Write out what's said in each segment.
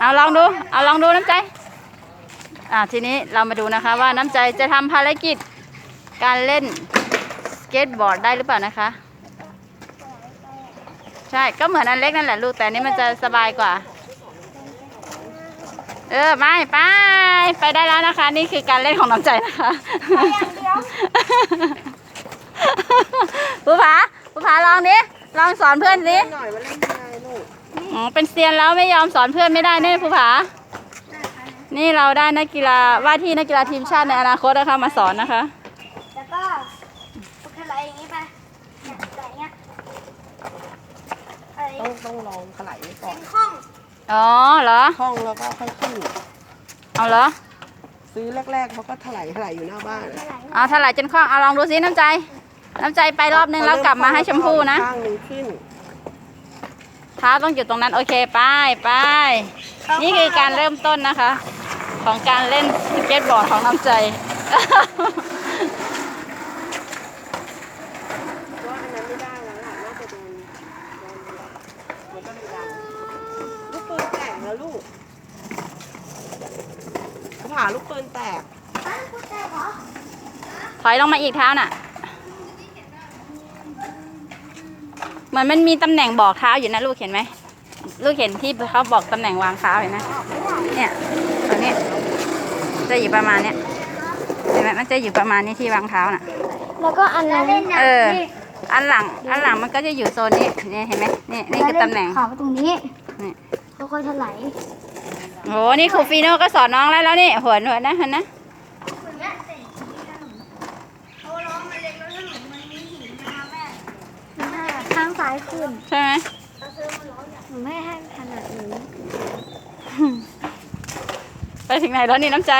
เอาลองดู เอาลองดูน้ำใจ อ่าทีนี้เรามาดูนะคะว่าน้ำใจจะทำภารกิจการเล่นสเก็ตบอร์ดได้หรือเปล่านะคะ ใช่ก็เหมือนอันเล็กนั่นแหละลูกแต่อันนี้มันจะสบายกว่า เออไม่ไปไปได้แล้วนะคะ นี่คือการเล่นของน้ำใจนะคะไปอย่างเดียวผู้ผาผู้ผาลองดิลองสอนเพื่อนดิหน่อยว่าเล่นยังไงลูก อ๋อเป็นเซียนแล้วไม่ยอมสอนเพื่อนไม่ได้เนี่ยผู้ผา นี่เราได้นักกีฬาว่าที่นักกีฬาทีมชาติในอนาคตนะคะมาสอนนะคะ แล้วก็โอเคอะไรอย่างนี้ไปเนี่ยอะไรเงี้ยอะไรต้องต้องลองถลายไว้ก่อนห้องอ๋อเหรอห้องแล้วก็ค่อยขึ้นเอาเหรอซื้อแรกๆเขาก็ถลายถลายอยู่หน้าบ้านอะไรเอาถลายจนคล่องเอาลองดูซิน้ำใจ น้ำใจไปรอบนึงแล้วกลับมาให้ชมพู่นะข้างหนึงขึ้น เท้าต้องอยู่ตรงนั้น โอเคไปไปนี่คือการเริ่มต้นนะคะ ของการเล่นสเก็ตบอร์ดของน้ำใจว่าอันนั้นไม่ได้แล้วล่ะน่าจะโดนโดนมันก็เลยดันลูกปืนแตกแล้วลูกเขาผ่าลูกปืนแตกบ้านคุณแต่เหรอถอยลงมาอีกเท้าน่ะ เห มือนมันมีตำแหน่งบอกเท้าอยู่นะลูกเห็นไหมลูกเห็นที่เขาบอกตำแหน่งวางเท้าเห็นไหมเนี่ยตรงนี้จะอยู่ประมาณเนี้ยเห็นไหมมันจะอยู่ประมาณนี้ที่วางเท้าน่ะ แล้วก็อันนั้นเออ อันหลัง อันหลังมันก็จะอยู่โซนนี้นี่เห็นไหมนี่นี่คือตำแหน่งขาตรงนี้นี่ค่อยๆถลายโหนี่ครูฟีโน่ก็สอนน้องแล้วแล้วนี่หัวหนวดนะเห็นนะ ข้าง ซ้ายขึ้นใช่ไหมหนูไม่ให้ขนาดนี้ไปถึงไหนแล้วนี่น้ำใจ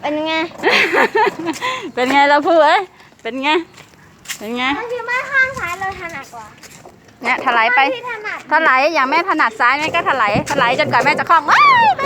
เป็นไง เป็นไงเราพูดเอ้ยเป็นไง เป็นไง มันคือไม่ข้างซ้ายเราถนัดกว่า เนี่ยถลายไปที่ถนัดถลายอย่างแม่ถนัดซ้ายแม่ก็ถลายถลายจนกว่าแม่จะคล่องว้ายแม่